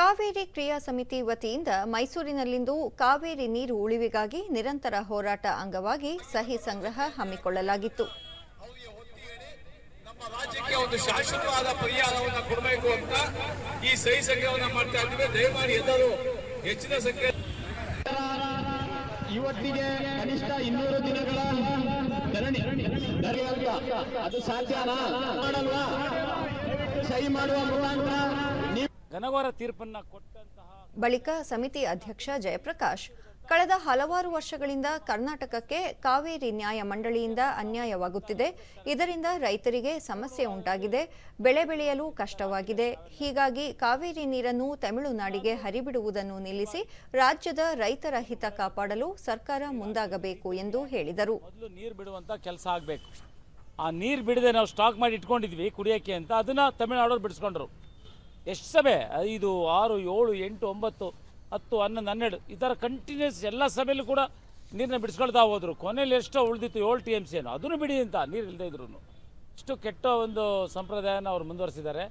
ಕಾವೇರಿ ಕ್ರಿಯಾ ಸಮಿತಿ ವತಿಯಿಂದ ಮೈಸೂರಿನಲ್ಲಿಂದು ಕಾವೇರಿ ನೀರು ಉಳಿವಿಗಾಗಿ ನಿರಂತರ ಹೋರಾಟ ಅಂಗವಾಗಿ ಸಹಿ ಸಂಗ್ರಹ ಹಮ್ಮಿಕೊಳ್ಳಲಾಗಿತ್ತು. ನಮ್ಮ ರಾಜ್ಯಕ್ಕೆ ಒಂದು ಶಾಶ್ವತವಾದ ಪರಿಹಾರವನ್ನ ಕೊಡಬೇಕು ಅಂತ ಈ ಸಹಿ ಸಂಗ್ರಹವನ್ನ ಮಾಡ್ತಾ ಇದ್ದೀವಿ. ದಯಮಾಡಿ ಎಲ್ಲರೂ ಹೆಚ್ಚಿನ ಸಂಖ್ಯೆ ಇವತ್ತಿಗೆ ಕನಿಷ್ಠ ಇನ್ನೂರು ದಿನಗಳ ಧರಣಿ. ಧರಣಿ ಅದು ಸಾಧ್ಯನಾ? ಮಾಡಲ್ವಾ? ಸಹಿ ಮಾಡುವ ಮುಖಾಂತರ ಘನಘೋರ ತೀರ್ಪನ್ನ ಕೊಟ್ಟಂತಹ ಬಳಿಕ ಸಮಿತಿ ಅಧ್ಯಕ್ಷ ಜಯಪ್ರಕಾಶ್ ಕಳೆದ ಹಲವಾರು ವರ್ಷಗಳಿಂದ ಕರ್ನಾಟಕಕ್ಕೆ ಕಾವೇರಿ ನ್ಯಾಯ ಮಂಡಳಿಯಿಂದ ಅನ್ಯಾಯವಾಗುತ್ತಿದೆ. ಇದರಿಂದ ರೈತರಿಗೆ ಸಮಸ್ಯೆ ಉಂಟಾಗಿದೆ. ಬೆಳೆ ಬೆಳೆಯಲು ಕಷ್ಟವಾಗಿದೆ. ಹೀಗಾಗಿ ಕಾವೇರಿ ನೀರನ್ನು ತಮಿಳುನಾಡಿಗೆ ಹರಿಬಿಡುವುದನ್ನು ನಿಲ್ಲಿಸಿ ರಾಜ್ಯದ ರೈತರ ಹಿತ ಕಾಪಾಡಲು ಸರ್ಕಾರ ಮುಂದಾಗಬೇಕು ಎಂದು ಹೇಳಿದರು. ನೀರು ಕೆಲಸ ಆಗಬೇಕು. ಆ ನೀರು ಬಿಡದೆ ನಾವು ಸ್ಟಾಕ್ ಮಾಡಿ ಇಟ್ಕೊಂಡಿದ್ವಿ ಕುಡಿಯೋಕ್ಕೆ ಅಂತ ಅದನ್ನು ತಮಿಳುನಾಡು ಬಿಡಿಸ್ಕೊಂಡ್ರು. ಎಷ್ಟು ಸಭೆ? ಐದು, ಆರು, ಏಳು, ಎಂಟು, ಒಂಬತ್ತು, ಹತ್ತು, ಹನ್ನೊಂದು, ಹನ್ನೆರಡು. ಈ ಥರ ಕಂಟಿನ್ಯೂಸ್ ಎಲ್ಲ ಸಭೆಯಲ್ಲೂ ಕೂಡ ನೀರನ್ನ ಬಿಡಿಸ್ಕೊಳ್ತಾ ಹೋದರು. ಕೊನೆಯಲ್ಲಿ ಎಷ್ಟೋ ಉಳಿದಿತ್ತು, ಏಳು ಟಿ ಎಂ ಸಿ ಏನು. ಅದನ್ನು ಬಿಡಿ ಅಂತ ನೀರು ಇಲ್ಲದೇ ಇದ್ರು ಇಷ್ಟು ಕೆಟ್ಟ ಒಂದು ಸಂಪ್ರದಾಯನ ಅವ್ರು ಮುಂದುವರಿಸಿದ್ದಾರೆ.